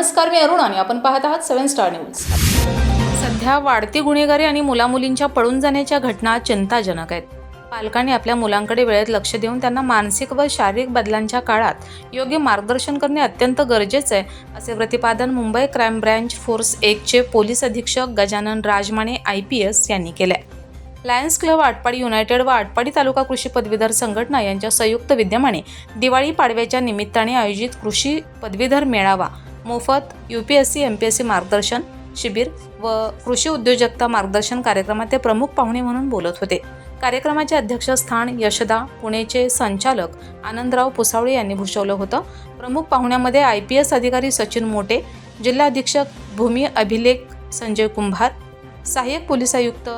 नमस्कार मी अरुण आणि आपण पाहत आहात सेवन स्टार न्यूज. सध्या वाढती गुन्हेगारी आणि मुलामुलींच्या पळून जाण्याच्या घटना चिंताजनक आहेत. पालकांनी आपल्या मुलांकडे वेळेत लक्ष देऊन त्यांना मानसिक व शारीरिक बदलांच्या काळात योग्य मार्गदर्शन करणे अत्यंत गरजेचे आहे असे प्रतिपादन मुंबई क्राईम ब्रँच फोर्स एकचे पोलीस अधीक्षक Gajanan Rajmane I P S यांनी केले लायन्स क्लब आटपाडी युनायटेड व आटपाडी तालुका कृषी पदवीधर संघटना यांच्या संयुक्त विद्यमाने दिवाळी पाडव्याच्या निमित्ताने आयोजित कृषी पदवीधर मेळावा मोफत U P S C M P S C मार्गदर्शन शिबिर व कृषी उद्योजकता मार्गदर्शन कार्यक्रमात ते प्रमुख पाहुणे म्हणून बोलत होते. कार्यक्रमाचे अध्यक्षस्थान यशदा पुणेचे संचालक आनंदराव पुसावळे यांनी भूषवलं होतं. प्रमुख पाहुण्यामध्ये आय पी एस अधिकारी सचिन मोटे जिल्हा अधीक्षक भूमी अभिलेख संजय कुंभार सहाय्यक पोलीस आयुक्त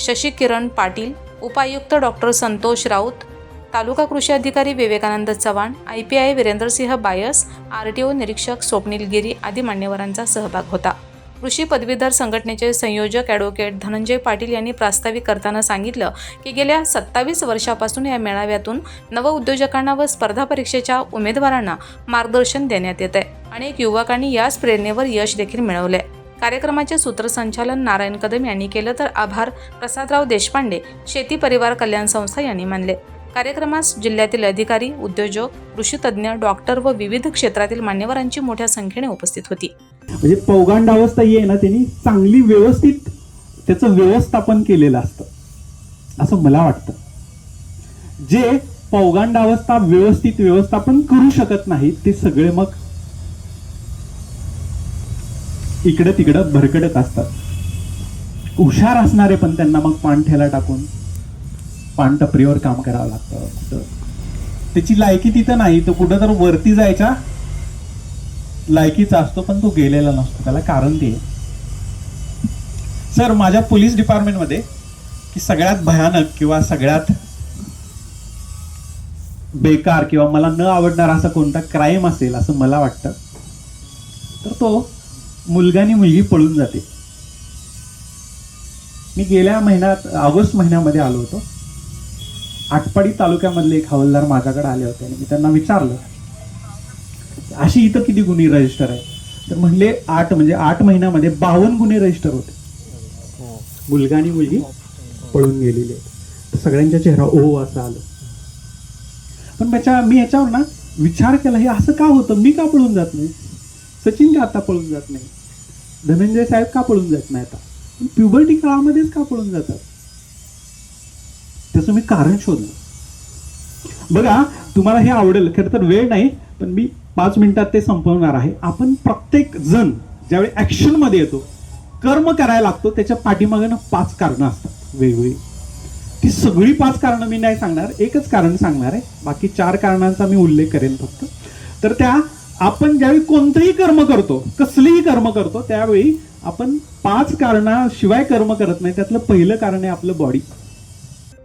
शशी किरण पाटील उपायुक्त डॉक्टर संतोष राऊत तालुका कृषी अधिकारी Vivekanand Chavan I P I Virendrasingh Bais R T O निरीक्षक स्वप्नील गिरी आदी मान्यवरांचा सहभाग होता. कृषी पदवीधर संघटनेचे संयोजक ॲडव्होकेट धनंजय पाटील यांनी प्रास्ताविक करताना सांगितलं की गेल्या सत्तावीस वर्षापासून या मेळाव्यातून नवउद्योजकांना व स्पर्धा परीक्षेच्या उमेदवारांना मार्गदर्शन देण्यात येत आहे अनेक युवकांनी याच प्रेरणेवर यश देखील मिळवले कार्यक्रमाचे सूत्रसंचालन नारायण कदम यांनी केलं तर आभार प्रसादराव देशपांडे शेती परिवार कल्याण संस्था यांनी मानले. कार्यक्रमास जिल्ह्यातील अधिकारी उद्योजक कृषी तज्ज्ञ डॉक्टर व विविध क्षेत्रातील मान्यवरांची मोठ्या संख्येने उपस्थित होती. म्हणजे पौगांड अवस्था ही आहे ना त्यांनी चांगली व्यवस्थित त्याचं व्यवस्थापन केलेलं असतं. असं मला वाटतं. जे पौगांड अवस्था व्यवस्थित व्यवस्थापन करू शकत नाही ते सगळे मग इकडं तिकडं भरकडत असतात. हुशार असणारे पण त्यांना मग पाणठ्याला टाकून पानटपरीवर काम करावं लागतं. कुठं? त्याची लायकी तिथं नाही. तो कुठं तर वरती जायच्या लायकीचा असतो पण तो गेलेला नसतो. त्याला कारण ते. आहे. सर माझ्या पोलीस डिपार्टमेंटमध्ये की सगळ्यात भयानक किंवा सगळ्यात बेकार किंवा मला न आवडणारा असा कोणता क्राईम असेल असं मला वाटतं तर तो मुलगानी मुलगी पळून जाते. मी गेल्या महिन्यात ऑगस्ट महिन्यामध्ये आलो होतो. आटपाडी तालुक्यामधले एक हवालदार माझ्याकडे आले होते आणि मी त्यांना विचारलं. अशी इथं किती गुन्हे रजिस्टर आहे तर म्हणले आठ म्हणजे आठ महिन्यामध्ये बावन्न गुन्हे रजिस्टर होते. मुलगा आणि मुलगी पळून गेलेले आहे सगळ्यांच्या चेहरा ओ असं आलं. पण त्याच्या मी याच्यावर ना विचार केला हे असं का होतं? मी का पळून जात नाही? सचिन का आता पळून जात नाही? धनंजय साहेब का पळून जात नाही आता प्युबर्टी काळामध्येच का पळून जातात? त्याचं मी कारण शोधलं. बघा तुम्हाला हे आवडेल खरं तर वेळ नाही पण मी पाच मिनिटात ते संपवणार आहे. आपण प्रत्येक जण ज्यावेळी ऍक्शनमध्ये येतो कर्म करायला लागतो त्याच्या पाठीमागं पाच कारणं असतात वेगवेगळी. ती सगळी पाच कारणं मी नाही सांगणार एकच कारण सांगणार आहे. बाकी चार कारणांचा मी उल्लेख करेन फक्त. तर त्या आपण ज्यावेळी कोणतंही कर्म करतो कसलीही कर्म करतो त्यावेळी आपण पाच कारणाशिवाय कर्म करत नाही त्यातलं पहिलं कारण आहे आपलं body